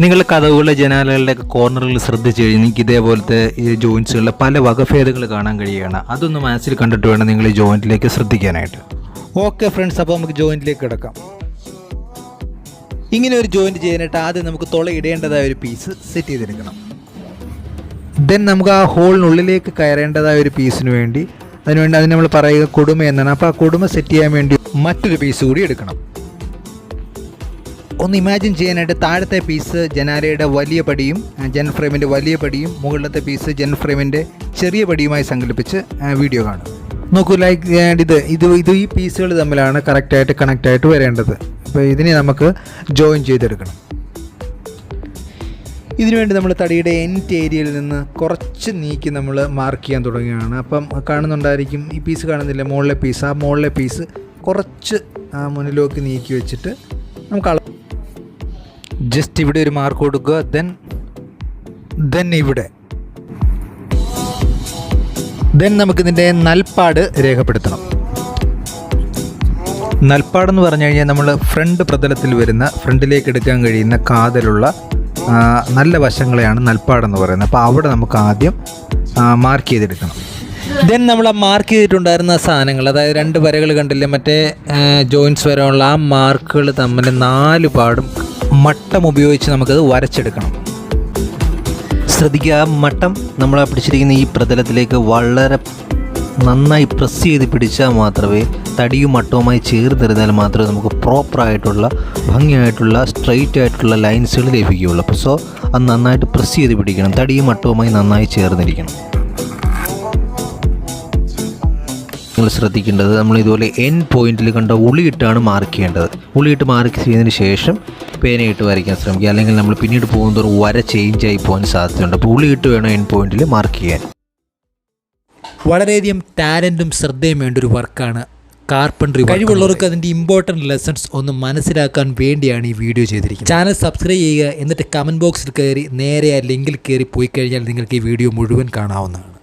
നിങ്ങളുടെ കഥകളുടെ ജനാലകളുടെ കോർണറുകൾ ശ്രദ്ധിച്ചു കഴിഞ്ഞാൽ നിങ്ങൾക്ക് ഇതേപോലത്തെ ഈ ജോയിൻസുകളിലെ പല വകഭേദങ്ങൾ കാണാൻ കഴിയുകയാണ്. അതൊന്ന് മനസ്സിൽ കണ്ടിട്ട് വേണം നിങ്ങൾ ഈ ജോയിന്റിലേക്ക് ശ്രദ്ധിക്കാനായിട്ട്. ഓക്കെ ഫ്രണ്ട്സ് അപ്പോൾ നമുക്ക് ജോയിന്റിലേക്ക് കിടക്കാം. ഇങ്ങനെ ഒരു ജോയിന്റ് ചെയ്യാനായിട്ട് ആദ്യം നമുക്ക് തുള ഇടേണ്ടതായ ഒരു പീസ് സെറ്റ് ചെയ്തെടുക്കണം. ദെൻ നമുക്ക് ആ ഹോളിനുള്ളിലേക്ക് കയറേണ്ടതായ ഒരു പീസിന് വേണ്ടി അതിനുവേണ്ടി അതിന് നമ്മൾ പറയുക കൊടുമ എന്നാണ്. അപ്പോൾ ആ കൊടുമ സെറ്റ് ചെയ്യാൻ വേണ്ടി മറ്റൊരു പീസ് കൂടി എടുക്കണം. ഒന്ന് ഇമാജിൻ ചെയ്യാനായിട്ട് താഴത്തെ പീസ് ജനാലയുടെ വലിയ പടിയും ജനൽ ഫ്രെയിമിന്റെ വലിയ പടിയും മുകളിലത്തെ പീസ് ജനൽ ഫ്രെയിമിന്റെ ചെറിയ പടിയുമായി സങ്കല്പിച്ച് വീഡിയോ കാണും. നോക്കൂ ലൈക്ക് ഇത് ഇത് ഇത് ഈ പീസുകൾ തമ്മിലാണ് കറക്റ്റായിട്ട് കണക്റ്റായിട്ട് വരേണ്ടത്. അപ്പോൾ ഇതിനെ നമുക്ക് ജോയിൻ ചെയ്തെടുക്കണം. ഇതിനുവേണ്ടി നമ്മൾ തടിയുടെ എന്റ് ഏരിയയിൽ നിന്ന് കുറച്ച് നീക്കി നമ്മൾ മാർക്ക് ചെയ്യാൻ തുടങ്ങുകയാണ്. അപ്പം കാണുന്നുണ്ടായിരിക്കും ഈ പീസ് കാണുന്നില്ല മുകളിലെ പീസ് ആ മുകളിലെ പീസ് കുറച്ച് മുന്നിലേക്ക് നീക്കി വെച്ചിട്ട് നമുക്ക് ജസ്റ്റ് ഇവിടെ ഒരു മാർക്ക് കൊടുക്കുക ദെൻ ദെൻ ഇവിടെ. ദെൻ നമുക്കിതിന്റെ നൽപ്പാട് രേഖപ്പെടുത്തണം. നൽപ്പാടെന്ന് പറഞ്ഞു കഴിഞ്ഞാൽ നമ്മൾ ഫ്രണ്ട് പ്രതലത്തിൽ വരുന്ന ഫ്രണ്ടിലേക്ക് എടുക്കാൻ കഴിയുന്ന കാതലുള്ള നല്ല വശങ്ങളെയാണ് നൽപ്പാടെന്ന് പറയുന്നത്. അപ്പോൾ അവിടെ നമുക്ക് ആദ്യം മാർക്ക് ചെയ്തെടുക്കണം. ദെൻ നമ്മൾ ആ മാർക്ക് ചെയ്തിട്ടുണ്ടായിരുന്ന സാധനങ്ങൾ അതായത് രണ്ട് വരകൾ കണ്ടില്ലേ മറ്റേ ജോയിൻസ് വരെയുള്ള ആ മാർക്കുകൾ തമ്മിൽ നാല് പാടും മട്ടം ഉപയോഗിച്ച് നമുക്കത് വരച്ചെടുക്കണം. ശ്രദ്ധിക്കുക മട്ടം നമ്മൾ പിടിച്ചിരിക്കുന്ന ഈ പ്രതലത്തിലേക്ക് വളരെ നന്നായി പ്രസ് ചെയ്ത് പിടിച്ചാൽ മാത്രമേ തടിയും മട്ടവുമായി ചേർന്നിരുന്നാൽ മാത്രമേ നമുക്ക് പ്രോപ്പറായിട്ടുള്ള ഭംഗിയായിട്ടുള്ള സ്ട്രെയിറ്റ് ആയിട്ടുള്ള ലൈൻസുകൾ ലഭിക്കുകയുള്ളൂ. അപ്പോൾ സോ അത് നന്നായിട്ട് പ്രസ് ചെയ്ത് പിടിക്കണം. തടിയും മട്ടവുമായി നന്നായി ചേർന്നിരിക്കണം. ശ്രദ്ധിക്കേണ്ടത് നമ്മൾ ഇതുപോലെ എൻ പോയിന്റിൽ കണ്ട ഉളിയിട്ടാണ് മാർക്ക് ചെയ്യേണ്ടത്. ഉളിയിട്ട് മാർക്ക് ചെയ്തതിന് ശേഷം പേനയിട്ട് വരയ്ക്കാൻ ശ്രമിക്കുക. അല്ലെങ്കിൽ നമ്മൾ പിന്നീട് പോകുന്നതോറും വര ചേഞ്ച് ആയി പോകാൻ സാധ്യതയുണ്ട്. അപ്പോൾ ഉളിയിട്ട് വേണം എൻ പോയിന്റിൽ മാർക്ക് ചെയ്യാൻ. വളരെയധികം ടാലന്റും ശ്രദ്ധയും വേണ്ട ഒരു വർക്കാണ് കാർപ്പൻട്രി കഴിവുള്ളവർക്ക് അതിന്റെ ഇമ്പോർട്ടന്റ് ലെസൺസ് ഒന്ന് മനസ്സിലാക്കാൻ വേണ്ടിയാണ് ഈ വീഡിയോ ചെയ്തിരിക്കുന്നത്. ചാനൽ സബ്സ്ക്രൈബ് ചെയ്യുക എന്നിട്ട് കമന്റ് ബോക്സിൽ കയറി നേരെ ആ ലിങ്കിൽ കയറി പോയി കഴിഞ്ഞാൽ നിങ്ങൾക്ക് ഈ വീഡിയോ മുഴുവൻ കാണാവുന്നതാണ്.